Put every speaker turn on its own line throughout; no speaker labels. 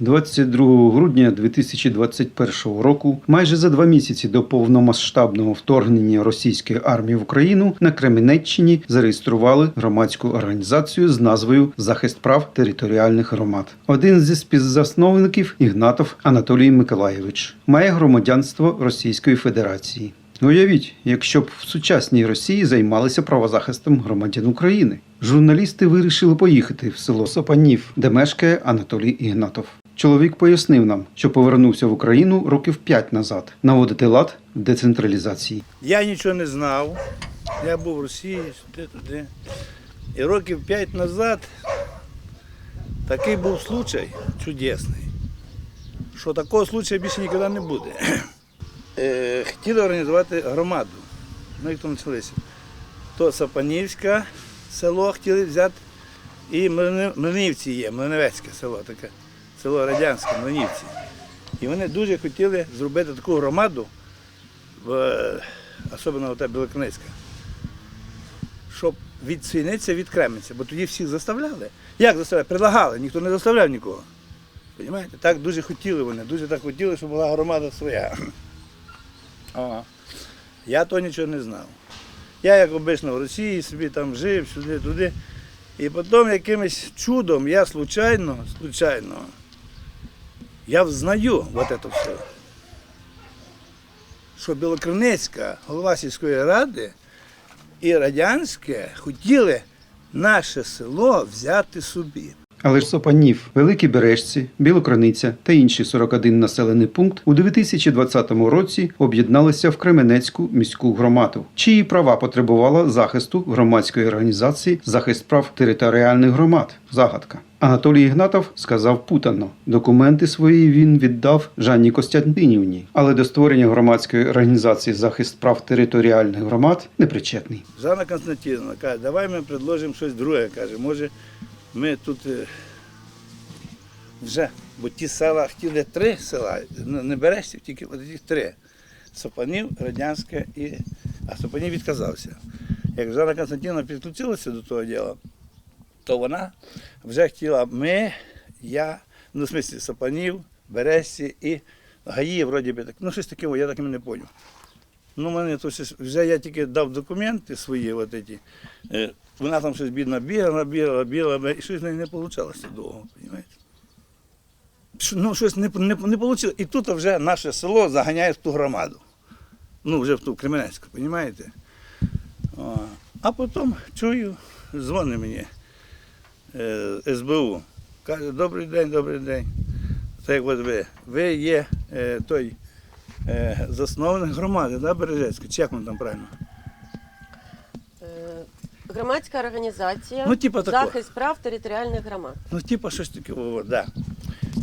22 грудня 2021 року, майже за два місяці до повномасштабного вторгнення російської армії в Україну на Кременеччині зареєстрували громадську організацію з назвою Захист прав територіальних громад. Один зі співзасновників Ігнатов Анатолій Миколаєвич має громадянство Російської Федерації. Уявіть, якщо б в сучасній Росії займалися правозахистом громадян України. Журналісти вирішили поїхати в село Сопанів, де мешкає Анатолій Ігнатов. Чоловік пояснив нам, що повернувся в Україну років п'ять назад наводити лад в децентралізації.
Я нічого не знав. Я був в Росії, сюди, туди. І років п'ять назад такий був случай чудесний, що такого случаю більше ніколи не буде. Е, Хотіли організувати громаду. Ну, як то почалися. То Сапанівське село хотіли взяти, і Млинівці є, Млиневецьке село, таке село Радянське, Млинівці. І вони дуже хотіли зробити таку громаду, особливо ота Білоконецька, щоб відсвінитися від Кременця, бо тоді всіх заставляли. Як заставляли? Предлагали, ніхто не заставляв нікого. Понімаєте? Так дуже хотіли вони, дуже так хотіли, щоб була громада своя. О. Я то нічого не знав. Я, як обично, в Росії собі там жив, сюди, туди. І потім якимось чудом я случайно, случайно, я взнаю вот это все що Білокринецька, голова сільської ради і Радянське хотіли наше село взяти собі.
Але ж Сопанів, Великі Бережці, Білокрониця та інші 41 населений пункт у 2020 році об'єдналися в Кременецьку міську громаду, чиї права потребувала захисту громадської організації захист прав територіальних громад. Загадка. Анатолій Ігнатов сказав путано. Документи свої він віддав Жанні Костянтинівні, але до створення громадської організації захист прав територіальних громад не причетний.
Жанна Константиновна каже, давай ми предложимо щось друге. Каже, може, ми тут е, вже, бо ті села хотіли три села, ну, не Берестів, тільки от три. Сопанів, Радянське і. А Сопанів відказався. Як Жанна Константиновна підключилася до того діла, то вона вже хотіла ми, я, ну, в смислі, Сапанів, Бересті і Гаї, вроді би так. Ну, щось таке, я так і не поняв. Ну, мене то вже я тільки дав документи свої, от ці. Е, Вона там щось бідна бігала, бігала, бігала, і щось не вийшло довго, розумієте? Ну, щось не, не, не вийшло. І тут вже наше село заганяє в ту громаду. Ну, вже в ту Кременецьку, розумієте? А потім чую, дзвонить мені е, СБУ. Каже, добрий день, добрий день. Як от ви. Ви є е, той засновник громади, да, Бережецької, чи як воно там правильно?
Е, Громадська організація
Ну, типа
захист прав територіальних громад.
Ну, типа щось таке, да.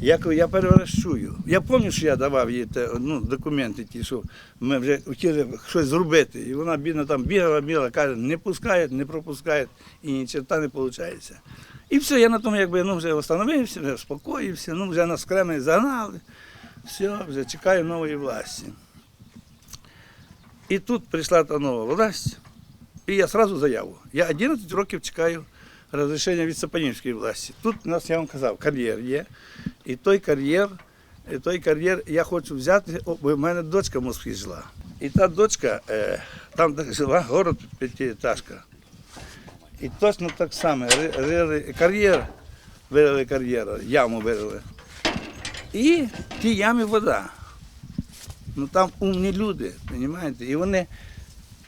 Я, я перший. Я пам'ятаю, що я давав їй те, ну, документи ті, що ми вже хотіли щось зробити. І вона бідна там бігала, бігала, каже, не пускають, не пропускають, і ні черта не виходить. І все, я на тому якби ну, вже встановився, вже успокоївся, ну вже нас Кремль загнали. Все, вже чекаю нової власті. І тут прийшла та нова власть, і я одразу заяву. Я 11 років чекаю розрішення від Сапанівської власті. Тут у нас, я вам казав, кар'єр є. І той кар'єр, і той кар'єр я хочу взяти, бо в мене дочка в Москві жила. І та дочка, е, там жила, город п'ятиэтажка. І точно так само кар'єр, вирили кар'єр, яму вирили. І в тій ямі вода. Ну там умні люди, розумієте? І вони,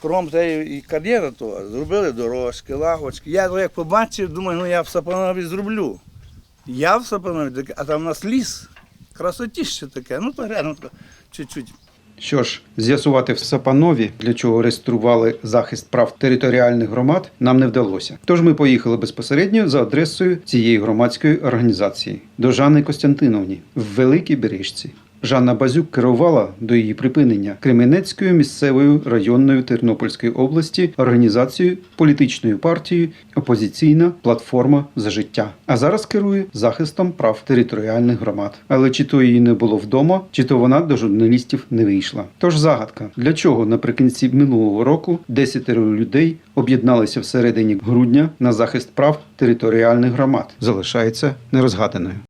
кром цієї кар'єри того, зробили дорожки, лавочки. Я як побачив, думаю, ну я в Сапанові зроблю. Я в Сапанові, а там у нас ліс, красотіще таке, ну то рядом чуть-чуть.
Що ж, з'ясувати в Сапанові, для чого реєстрували захист прав територіальних громад, нам не вдалося. Тож ми поїхали безпосередньо за адресою цієї громадської організації до Жанни Костянтиновні в Великій Бережці. Жанна Базюк керувала до її припинення Кременецькою місцевою районною Тернопільської області організацією політичною партією Опозиційна платформа за життя. А зараз керує захистом прав територіальних громад. Але чи то її не було вдома, чи то вона до журналістів не вийшла. Тож загадка, для чого наприкінці минулого року десятеро людей об'єдналися всередині грудня на захист прав територіальних громад, залишається нерозгаданою.